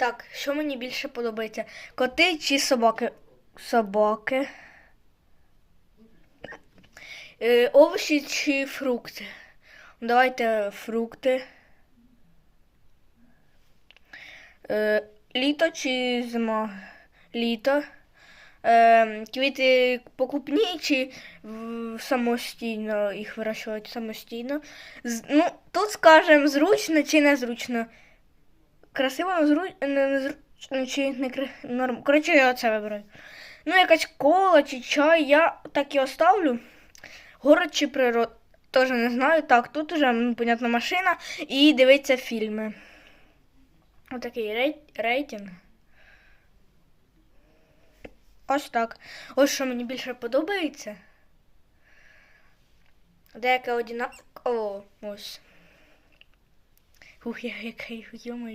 Так, що мені більше подобається? Коти чи собаки? Собаки. Е, овочі чи фрукти? Давайте фрукти. Е, літо чи зима? Літо. Е, квіти покупні чи самостійно їх вирощувати самостійно? З, ну, тут скажемо зручно чи незручно. Красиво, незру- незручно чи не норм. Коротше, я оце вибираю. Ну, якась кола чи чай, я так і оставлю. Город чи природа. Теж не знаю. Так, тут уже, ну, понятно, машина і дивиться фільми. Отакий рей... рейтинг. Ось так. Ось що мені більше подобається. Деяке одинаково. Ось. Ух, я який, йомаю.